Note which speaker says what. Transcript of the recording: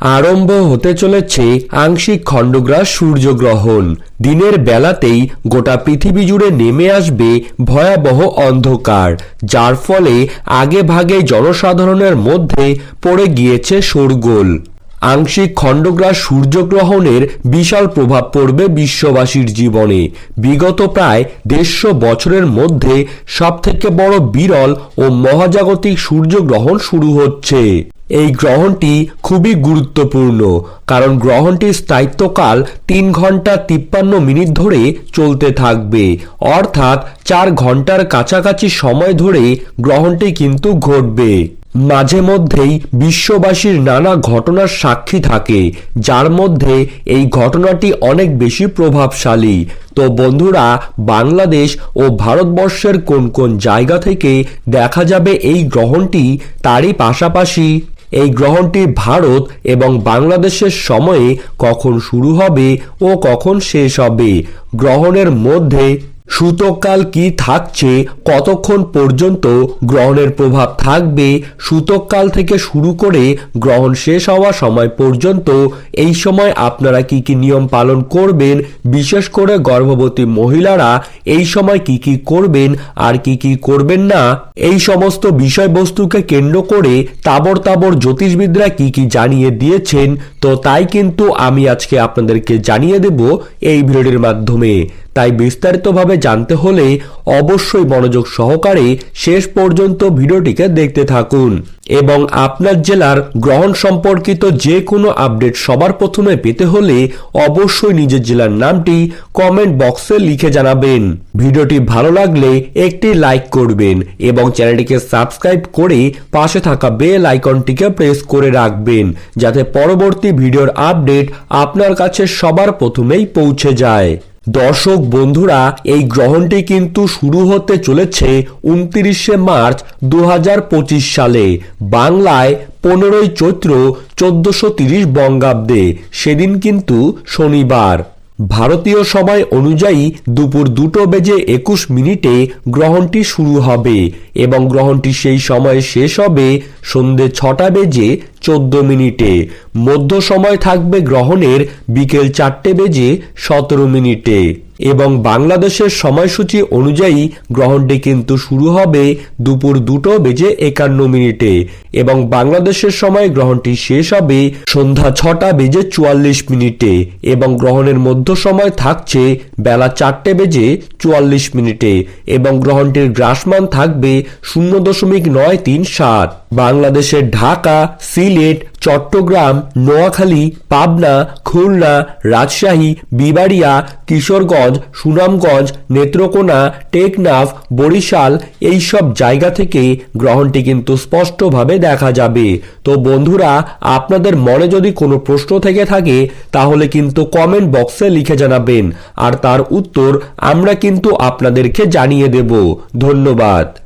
Speaker 1: আরম্ভ হতে চলেছে আংশিক খণ্ডগ্রাস সূর্যগ্রহণ। দিনের বেলাতেই গোটা পৃথিবী জুড়ে নেমে আসবে ভয়াবহ অন্ধকার, যার ফলে আগে ভাগে জনসাধারণের মধ্যে পড়ে গিয়েছে শোরগোল। আংশিক খণ্ডগ্রাস সূর্যগ্রহণের বিশাল প্রভাব পড়বে বিশ্ববাসীর জীবনে। বিগত প্রায় দেড়শো বছরের মধ্যে সবথেকে বড় বিরল ও মহাজাগতিক সূর্যগ্রহণ শুরু হচ্ছে। এই গ্রহণটি খুবই গুরুত্বপূর্ণ, কারণ গ্রহণটির স্থায়িত্বকাল তিন ঘণ্টা তিপ্পান্ন মিনিট ধরে চলতে থাকবে। অর্থাৎ চার ঘণ্টার কাছাকাছি সময় ধরে গ্রহণটি কিন্তু ঘটবে। মাঝে মধ্যেই বিশ্ববাসীর নানা ঘটনার সাক্ষী থাকে, যার মধ্যে এই ঘটনাটি অনেক বেশি প্রভাবশালী। তো বন্ধুরা, বাংলাদেশ ও ভারতবর্ষের কোন কোন জায়গা থেকে দেখা যাবে এই গ্রহণটি, তারই পাশাপাশি এই গ্রহণটি ভারত এবং বাংলাদেশের সময়ে কখন শুরু হবে ও কখন শেষ হবে, গ্রহণের মধ্যে সূতককাল কি থাকছে? কতক্ষণ পর্যন্ত গ্রহণের প্রভাব থাকবে? সূতককাল থেকে শুরু করে গ্রহণ শেষ হওয়া সময় পর্যন্ত এই সময় আপনারা কি কি নিয়ম পালন করবেন? বিশেষ করে গর্ভবতী মহিলারা এই সময় কি কি করবেন আর কি কি করবেন না? এই সমস্ত বিষয়বস্তুকে কেন্দ্র করে তাবর তাবর জ্যোতিষবিদরা কি কি জানিয়ে দিয়েছেন? তো তাই কিন্তু আমি আজকে আপনাদেরকে জানিয়ে দেব এই ভিডিওটির মাধ্যমে। তাই বিস্তারিতভাবে জানতে হলে অবশ্যই মনোযোগ সহকারে শেষ পর্যন্ত ভিডিওটিকে দেখতে থাকুন। এবং আপনার জেলার গ্রহণ সম্পর্কিত যে কোনো আপডেট সবার প্রথমে পেতে হলে অবশ্যই নিজের জেলার নামটি কমেন্ট বক্সে লিখে জানাবেন। ভিডিওটি ভালো লাগলে একটি লাইক করবেন এবং চ্যানেলটিকে সাবস্ক্রাইব করে পাশে থাকা বেল আইকনটিকে প্রেস করে রাখবেন, যাতে পরবর্তী ভিডিওর আপডেট আপনার কাছে সবার প্রথমেই পৌঁছে যায়। দর্শক বন্ধুরা, এই গ্রহণটি কিন্তু শুরু হতে চলেছে উনত্রিশে মার্চ দু হাজার পঁচিশ সালে। বাংলায় পনেরোই চৈত্র চোদ্দশো তিরিশ বঙ্গাব্দে। সেদিন কিন্তু শনিবার। ভারতীয় সময় অনুযায়ী দুপুর দুটো বেজে একুশ মিনিটে গ্রহণটি শুরু হবে এবং গ্রহণটি সেই সময় শেষ হবে সন্ধে ছটা বেজে চোদ্দ মিনিটে। মধ্য সময় থাকবে গ্রহণের বিকেল চারটে বেজে সতেরো মিনিটে। এবং বাংলাদেশের সময়সূচি অনুযায়ী গ্রহণটি কিন্তু শুরু হবে দুপুর দুটো বেজে একান্ন মিনিটে এবং বাংলাদেশের সময় গ্রহণটি শেষ হবে সন্ধ্যা ছটা বেজে চুয়াল্লিশ মিনিটে এবং গ্রহণের মধ্য সময় থাকছে বেলা চারটে বেজে চুয়াল্লিশ মিনিটে এবং গ্রহণটির গ্রাসমান থাকবে শূন্য দশমিক নয় তিন সাত। বাংলাদেশের ঢাকা, সিলেট, চট্টগ্রাম, নোয়াখালী, পাবনা, খুলনা, রাজশাহী, বিবাড়িয়া, কিশোরগঞ্জ, সুনামগঞ্জ, নেত্রকোনা, টেকনাফ, বরিশাল এই সব জায়গা থেকে গ্রহণটি কিন্তু স্পষ্টভাবে দেখা যাবে। তো বন্ধুরা, আপনাদের মনে যদি কোনো প্রশ্ন থেকে থাকে, তাহলে কিন্তু কমেন্ট বক্সে লিখে জানাবেন। আর তার উত্তর আমরা কিন্তু আপনাদেরকে জানিয়ে দেব। ধন্যবাদ।